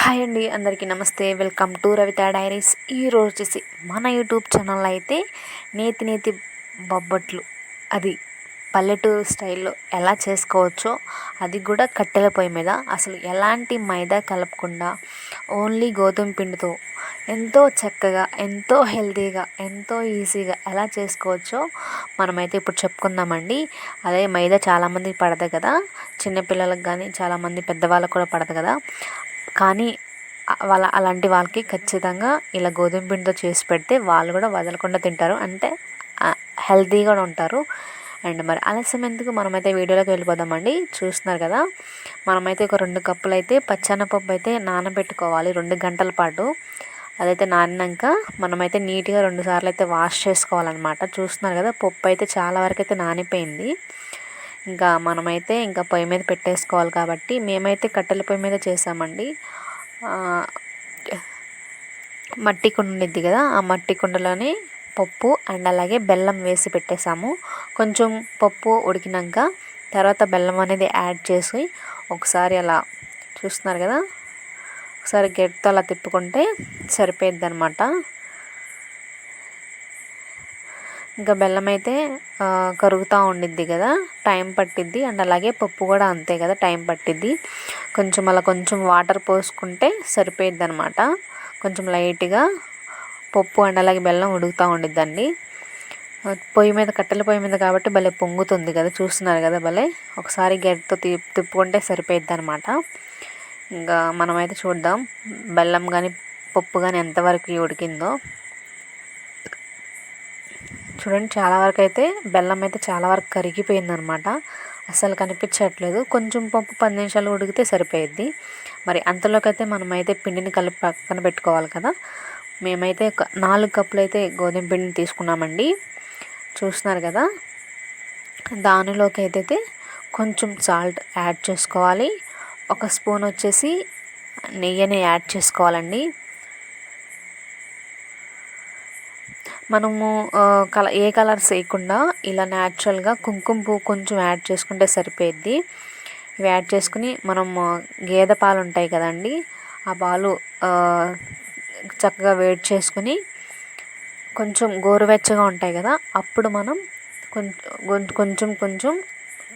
Hi అండి అందరికీ నమస్తే. Welcome to Ravitha diaries. ఈరోజు వచ్చేసి మన యూట్యూబ్ ఛానల్ అయితే నేతి నేతి బొబ్బట్లు. అది పల్లెటూరు స్టైల్లో ఎలా చేసుకోవచ్చో అది కూడా కట్టెల పొయ్యి మీద. అసలు ఎలాంటి మైదా కలపకుండా ఓన్లీ గోధుమ పిండితో ఎంతో చక్కగా ఎంతో హెల్తీగా ఎంతో ఈజీగా ఎలా చేసుకోవచ్చో మనమైతే ఇప్పుడు చెప్పుకుందామండి. అదే మైదా చాలామందికి పడదు కదా. చిన్నపిల్లలకు కానీ చాలామంది పెద్దవాళ్ళకు కూడా పడదు కదా. కానీ వాళ్ళ అలాంటి వాళ్ళకి ఖచ్చితంగా ఇలా గోధుమ పిండితో చేసి పెడితే వాళ్ళు కూడా వదలకుండా తింటారు. అంటే హెల్తీగా ఉంటారు. అండ్ మరి ఆలస్యం ఎందుకు? మనమైతే వీడియోలోకి వెళ్ళిపోదామండి. చూస్తున్నారు కదా మనమైతే ఒక రెండు కప్పులు అయితే పచ్చనపప్పు అయితే నానబెట్టుకోవాలి రెండు గంటల పాటు. అదైతే నానినాక మనమైతే నీట్గా రెండు సార్లు అయితే వాష్ చేసుకోవాలన్నమాట. చూస్తున్నారు కదా పప్పు అయితే చాలా వరకు అయితే నానిపోయింది. ఇంకా మనమైతే ఇంకా పొయ్యి మీద పెట్టేసుకోవాలి కాబట్టి మేమైతే కట్టెల పొయ్యి మీద చేసామండి. మట్టి కుండ ఉండిద్ది కదా ఆ మట్టి కుండలోని పప్పు అండ్ అలాగే బెల్లం వేసి పెట్టేసాము. కొంచెం పప్పు ఉడికినాక తర్వాత బెల్లం అనేది యాడ్ చేసి ఒకసారి అలా చూస్తున్నారు కదా ఒకసారి గెట్తో అలా తిప్పుకుంటే సరిపోయిద్ది అనమాట ఇంకా బెల్లం అయితే కరుగుతూ ఉండిద్ది కదా టైం పట్టిద్ది. అండ్ అలాగే పప్పు కూడా అంతే కదా టైం పట్టిద్ది. కొంచెం అలా కొంచెం వాటర్ పోసుకుంటే సరిపోయిద్ది అనమాట కొంచెం లైట్గా పప్పు అండ్ అలాగే బెల్లం ఉడుకుతూ ఉండిద్దండి. పొయ్యి మీద కట్టెల పొయ్యి మీద కాబట్టి భలే పొంగుతుంది కదా చూస్తున్నారు కదా భలే. ఒకసారి గెడ్తో తిప్పుకుంటే సరిపోయిద్ది అనమాట ఇంకా మనమైతే చూద్దాం బెల్లం కానీ పప్పు కానీ ఎంతవరకు ఉడికిందో. చూడండి చాలా వరకు అయితే బెల్లం అయితే చాలా వరకు కరిగిపోయింది అనమాట కనిపించట్లేదు. కొంచెం పప్పు పది నిమిషాలు ఉడికితే సరిపోయిద్ది. మరి అంతలోకి అయితే మనమైతే పిండిని కలిపి పక్కన పెట్టుకోవాలి కదా. మేమైతే ఒక నాలుగు కప్పులు అయితే గోధుమ పిండిని తీసుకున్నామండి. చూస్తున్నారు కదా? దానిలోకి అయితే కొంచెం సాల్ట్ యాడ్ చేసుకోవాలి. ఒక స్పూన్ వచ్చేసి నెయ్యిని యాడ్ చేసుకోవాలండి. మనము కల ఏ కలర్స్ వేయకుండా ఇలా న్యాచురల్గా కుంకుమ పువ్వు కొంచెం యాడ్ చేసుకుంటే సరిపోయిద్ది. ఇవి యాడ్ చేసుకుని మనం గేదె పాలు ఉంటాయి కదండి ఆ పాలు చక్కగా వేడి చేసుకుని కొంచెం గోరువెచ్చగా ఉంటాయి కదా అప్పుడు మనం కొంచెం కొంచెం కొంచెం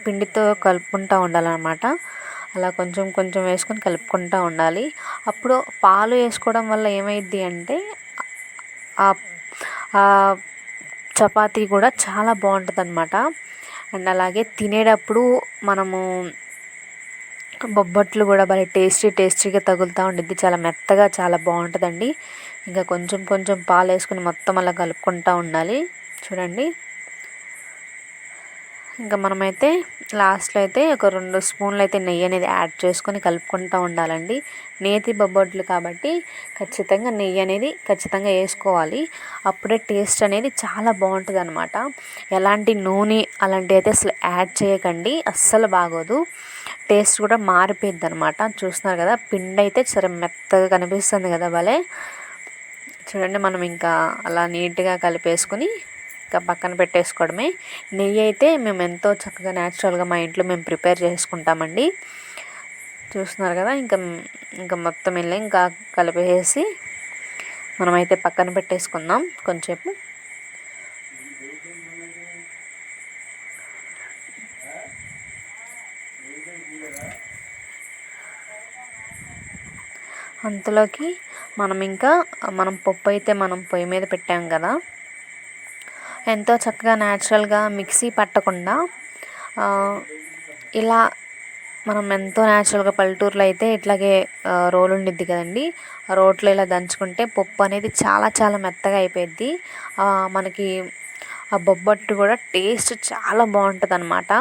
పిండితో కలుపుకుంటూ ఉండాలన్నమాట. అలా కొంచెం కొంచెం వేసుకొని కలుపుకుంటూ ఉండాలి. అప్పుడు పాలు వేసుకోవడం వల్ల ఏమైద్ది అంటే ఆ చపాతీ కూడా చాలా బాగుంటుంది అనమాట అండ్ అలాగే తినేటప్పుడు మనము బొబ్బట్లు కూడా భలే టేస్టీ టేస్టీగా తగులుతూ ఉండిద్ది. చాలా మెత్తగా చాలా బాగుంటుందండి. ఇంకా కొంచెం కొంచెం పాలు వేసుకుని మొత్తం అలా కలుపుకుంటూ ఉండాలి. చూడండి. ఇంకా మనమైతే లాస్ట్లో అయితే ఒక రెండు స్పూన్లు అయితే నెయ్యి అనేది యాడ్ చేసుకొని కలుపుకుంటూ ఉండాలండి. నేతి బొబ్బట్లు కాబట్టి ఖచ్చితంగా నెయ్యి అనేది ఖచ్చితంగా వేసుకోవాలి. అప్పుడే టేస్ట్ అనేది చాలా బాగుంటుంది అనమాట ఎలాంటి నూనె అలాంటివి అయితే అసలు యాడ్ చేయకండి. అస్సలు బాగోదు. టేస్ట్ కూడా మారిపోయింది అనమాట చూస్తున్నారు కదా పిండి అయితే సరే మెత్తగా కనిపిస్తుంది కదా భలే. చూడండి మనం ఇంకా అలా నీట్గా కలిపేసుకొని ఇంకా పక్కన పెట్టేసుకోవడమే. నెయ్యి అయితే మేము ఎంతో చక్కగా న్యాచురల్గా మా ఇంట్లో మేము ప్రిపేర్ చేసుకుంటామండి. చూస్తున్నారు కదా ఇంకా ఇంకా మొత్తం వెళ్ళి ఇంకా కలిపేసి మనమైతే పక్కన పెట్టేసుకుందాం కొంచెంసేపు. అంతలోకి మనం ఇంకా మనం పప్పు అయితే మనం పొయ్యి మీద పెట్టాం కదా. ఎంతో చక్కగా న్యాచురల్గా మిక్సీ పట్టకుండా ఇలా మనం ఎంతో న్యాచురల్గా పల్లెటూరులో అయితే ఇట్లాగే రోలు ఉండిద్ది కదండి. రోట్లో ఇలా దంచుకుంటే పప్పు అనేది చాలా చాలా మెత్తగా అయిపోయిద్ది. మనకి ఆ బొబ్బట్టు కూడా టేస్ట్ చాలా బాగుంటుంది అనమాట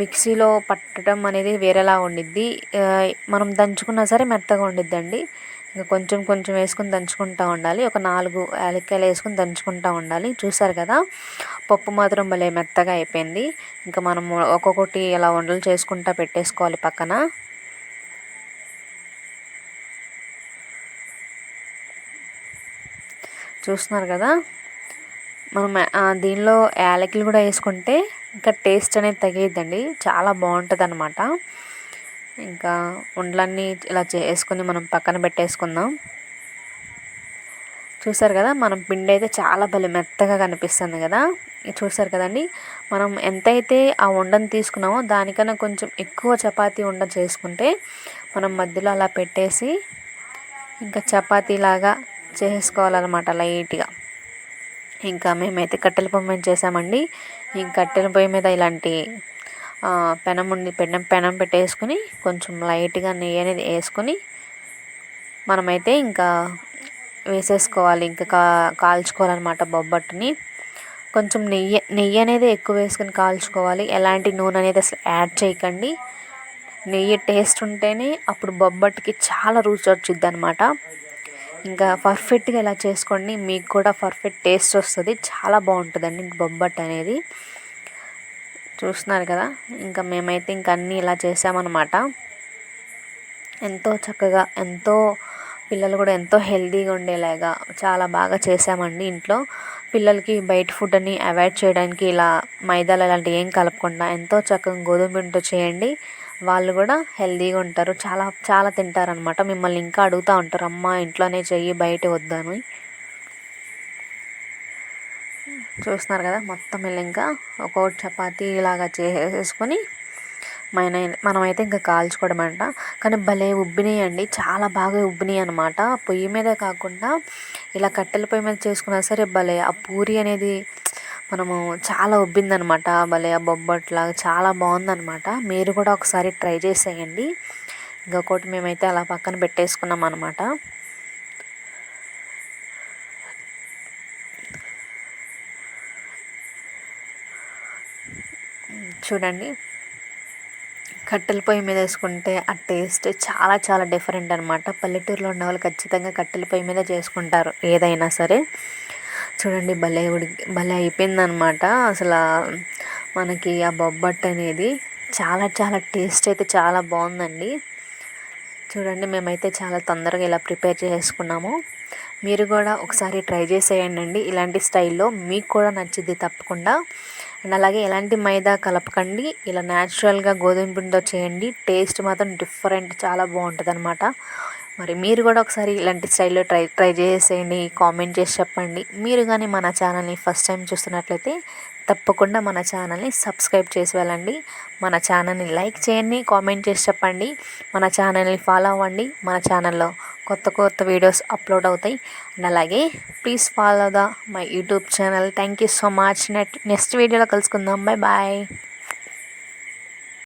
మిక్సీలో పట్టడం అనేది వేరేలా ఉండిద్ది. మనం దంచుకున్నా సరే మెత్తగా ఉండిద్దండి. ఇంకా కొంచెం కొంచెం వేసుకొని దంచుకుంటూ ఉండాలి. ఒక నాలుగు యాలక్కాయలు వేసుకొని దంచుకుంటూ ఉండాలి. చూసారు కదా? పప్పు మాత్రం భలే మెత్తగా అయిపోయింది. ఇంకా మనం ఒక్కొక్కటి ఇలా వంటలు చేసుకుంటా పెట్టేసుకోవాలి పక్కన. చూస్తున్నారు కదా? మనం దీనిలో యాలకులు కూడా వేసుకుంటే ఇంకా టేస్ట్ అనేది తగ్గిద్దండి చాలా బాగుంటుంది అనమాట ఇంకా ఉండలన్నీ ఇలా చేసుకొని మనం పక్కన పెట్టేసుకుందాం. చూసారు కదా మనం పిండి అయితే చాలా భలే మెత్తగా కనిపిస్తుంది కదా. చూసారు కదండి మనం ఎంతైతే ఆ ఉండను తీసుకున్నామో దానికన్నా కొంచెం ఎక్కువ చపాతీ ఉండ చేసుకుంటే మనం మధ్యలో అలా పెట్టేసి ఇంకా చపాతీలాగా చేసుకోవాలన్నమాట లైట్గా. ఇంకా మేమైతే కట్టెల పొయ్యి మీద చేసామండి. ఈ కట్టెల పొయ్యి మీద ఇలాంటి పెనం ఉండి పెనం పెనం పెట్టేసుకుని కొంచెం లైట్గా నెయ్యి అనేది వేసుకొని మనమైతే ఇంకా వేసేసుకోవాలి. ఇంకా కా కాల్చుకోవాలన్నమాట బొబ్బట్టుని కొంచెం నెయ్యి నెయ్యి అనేది ఎక్కువ వేసుకొని కాల్చుకోవాలి. ఎలాంటి నూనె అనేది అసలు యాడ్ చేయకండి. నెయ్యి టేస్ట్ ఉంటేనే అప్పుడు బొబ్బట్టుకి చాలా రుచి వచ్చిద్ది అనమాట ఇంకా పర్ఫెక్ట్గా ఇలా చేసుకోండి. మీకు కూడా పర్ఫెక్ట్ టేస్ట్ వస్తుంది. చాలా బాగుంటుందండి బొబ్బట్టు అనేది చూస్తున్నారు కదా ఇంకా మేమైతే ఇంక అన్నీ ఇలా చేసామన్నమాట. ఎంతో చక్కగా ఎంతో పిల్లలు కూడా ఎంతో హెల్తీగా ఉండేలాగా చాలా బాగా చేసామండి ఇంట్లో. పిల్లలకి బయట ఫుడ్ అని అవాయిడ్ చేయడానికి ఇలా మైదాలు అలాంటివి ఏం కలపకుండా ఎంతో చక్కగా గోధుమ పిండితో చేయండి. వాళ్ళు కూడా హెల్తీగా ఉంటారు. చాలా చాలా తింటారనమాట మిమ్మల్ని ఇంకా అడుగుతూ ఉంటారు అమ్మ ఇంట్లోనే చెయ్యి బయట వద్దని చూస్తున్నారు కదా మొత్తం వెళ్ళి ఇంకా ఒక్కొక్క చపాతీ ఇలాగా చేసేసుకొని మన మనమైతే ఇంకా కాల్చుకోవడం అంట. కానీ భలే ఉబ్బినాయండి. చాలా బాగా ఉబ్బినాయి అనమాట పొయ్యి మీదే కాకుండా ఇలా కట్టెల పొయ్యి మీద చేసుకున్నా సరే భలే ఆ పూరి అనేది మనము చాలా ఉబ్బిందనమాట భలే ఆ బొబ్బట్లాగా చాలా బాగుందనమాట మీరు కూడా ఒకసారి ట్రై చేసేయండి. ఇంకొకటి మేమైతే అలా పక్కన పెట్టేసుకున్నాం అనమాట చూడండి. కట్టెల పొయ్యి మీద వేసుకుంటే ఆ టేస్ట్ చాలా చాలా డిఫరెంట్ అనమాట పల్లెటూరులో ఉన్న వాళ్ళు ఖచ్చితంగా కట్టెల పొయ్యి మీద చేసుకుంటారు ఏదైనా సరే. చూడండి భలే ఉడికి భలే అయిపోయిందనమాట అసలు మనకి ఆ బొబ్బట్టు అనేది చాలా చాలా టేస్ట్ అయితే చాలా బాగుందండి. చూడండి మేమైతే చాలా తొందరగా ఇలా ప్రిపేర్ చేసుకున్నాము. మీరు కూడా ఒకసారి ట్రై చేసేయండి ఇలాంటి స్టైల్లో మీకు కూడా నచ్చింది తప్పకుండా. అండ్ అలాగే ఎలాంటి మైదా కలపకండి. ఇలా న్యాచురల్గా గోధుమ పిండితో చేయండి. టేస్ట్ మాత్రం డిఫరెంట్ చాలా బాగుంటుంది అనమాట మరి మీరు కూడా ఒకసారి ఇలాంటి స్టైల్లో ట్రై ట్రై చేసేయండి కామెంట్ చేసి చెప్పండి. మీరు కానీ మన ఛానల్ని ఫస్ట్ టైం చూస్తున్నట్లయితే తప్పకుండా మన ఛానల్ని సబ్స్క్రైబ్ చేసి వెళ్ళండి. మన ఛానల్ని లైక్ చేయండి కామెంట్ చేసి చెప్పండి. మన ఛానల్ని ఫాలో అవ్వండి. మన ఛానల్లో కొత్త కొత్త వీడియోస్ అప్లోడ్ అవుతాయి. అండ్ అలాగే please follow the my YouTube channel. Thank you so much. Net next వీడియోలో కలుసుకుందాం. Bye bye.